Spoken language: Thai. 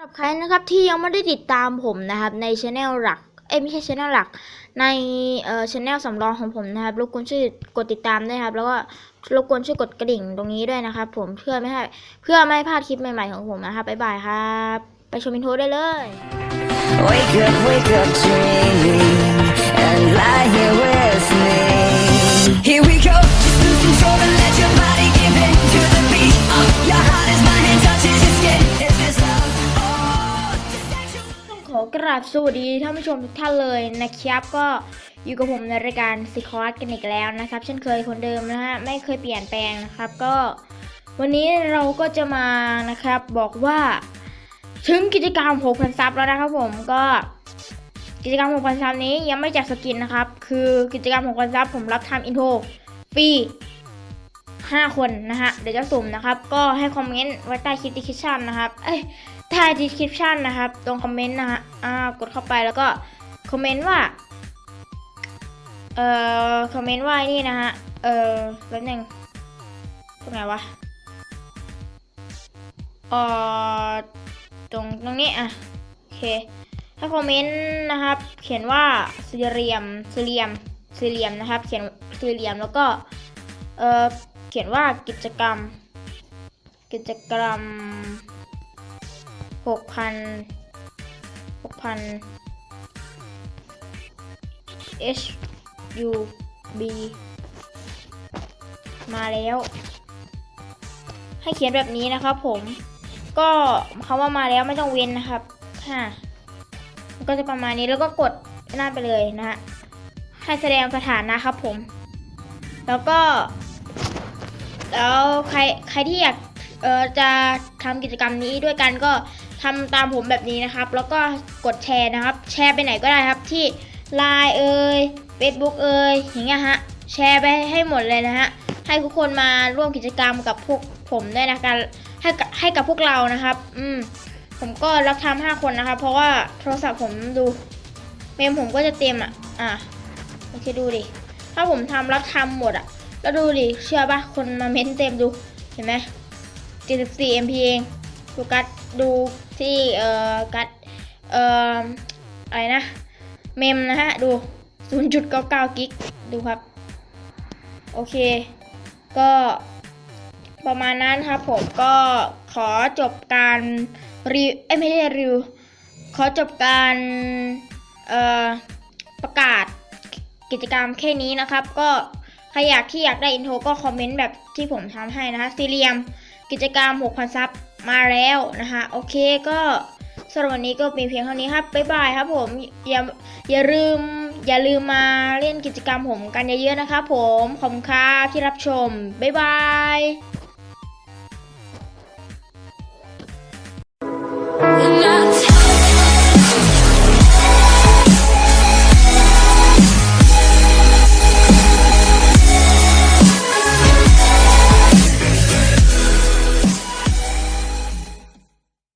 สำหรับใครนะครับที่ยังไม่ได้ติดตามผมนะครับในช anel หลักเอ้ไม่ใช่ช anel หลักในเอ่อช anel สำรองของผมนะครับรบกวนช่วยกดติดตามด้วยครับ แล้วก็รบกวนช่วยกดกระดิ่งตรงนี้ด้วยนะครับ ผมเพื่อไม่ให้เพื่อไม่ให้พลาดคลิปใหม่ๆของผมนะครับบ๊ายบายครับ ไปชมอินโทรได้เลย Wake up, wake up, dreaming, ต้องขอกราบสวัสดีท่านผู้ชมทุกท่านเลยนะครับก็อยู่กับผมในรายการซิคอร์สกันอีกแล้วนะครับเช่นเคยคนเดิมนะฮะไม่เคยเปลี่ยนแปลงนะครับก็ วันนี้เราก็จะมานะครับบอกว่า ถึงกิจกรรม6,000ซับแล้วนะครับผมก็กิจกรรม6,000ซับนี้ยังไม่แจกสกินนะครับ คือกิจกรรม6,000ซับผมรับทำอินโทรฟรี 5 คนนะฮะเดี๋ยวจะสุ่มนะครับ ก็ให้คอมเมนต์ไว้ใต้คลิปดีคริปชันนะครับเอ้ยใต้ description นะครับ ตรงคอมเมนต์นะฮะอ่ากดเข้าไปแล้วก็คอมเมนต์ว่าเอ่อคอมเมนต์ว่านี่นะฮะเอ่อแป๊บหนึงตรงไหนวะเอ่อตรงตรงนี้อะโอเคถ้าคอมเมนต์นะครับ เขียนว่าสี่เหลี่ยมสี่เหลี่ยมสี่เหลี่ยมนะครับ เขียนสี่เหลี่ยมแล้วก็เอ่อ เขียนว่ากิจกรรม กิจกรรมหกพันหกพัน H U B มาแล้ว ให้เขียนแบบนี้นะครับผมก็คำว่ามาแล้วไม่ต้องเว้นนะครับฮะมันก็จะประมาณนี้แล้วก็กดหน้าไปเลยนะฮะให้แสดงสถานะครับผม แล้วก็ แล้วใครใครที่อยากเออจะทำกิจกรรมนี้ด้วยกันก็ทำตามผมแบบนี้นะครับ แล้วก็กดแชร์นะครับ แชร์ไปไหนก็ได้ครับที่ Line เอ่ย Facebook เอ่ยอย่างเงี้ยฮะแชร์ไปให้หมดเลยนะฮะให้ทุกคนมาร่วมกิจกรรมกับพวกผมด้วยนะกันให้ให้กับพวกเรานะครับ อืมผมก็รับทำห้าคนนะครับ เพราะว่าโทรศัพท์ผมดู เมมผมก็จะเต็มอะ อะโอเคดูดิ ถ้าผมทำรับทำหมดอะ แล้วดูดิ เชื่อปะคนมาเม้นเต็มดู เห็นไหม74 MP เองดูกัดดูที่เอ่อกัดเอ่ออะไรนะ เมมนะฮะ ดู 0.99 กิก ดูครับ โอเค ก็ประมาณนั้นครับผมก็ขอจบการรีเอ้ไม่ใช่รีวิวขอจบการประกาศกิจกรรมแค่นี้นะครับก็ ใครอยากที่อยากได้อินโทรก็คอมเมนต์แบบที่ผมทำให้นะคะซีเรียมกิจกรรม 6,000 ซับมาแล้วนะคะ โอเคก็สำหรับวันนี้ก็มีเพียงเท่านี้ครับ บ๊ายบายครับผม อย่าอย่าลืมอย่าลืมมาเล่นกิจกรรมผมกันเยอะๆนะครับผม ขอบคุณครับที่รับชม บ๊ายบาย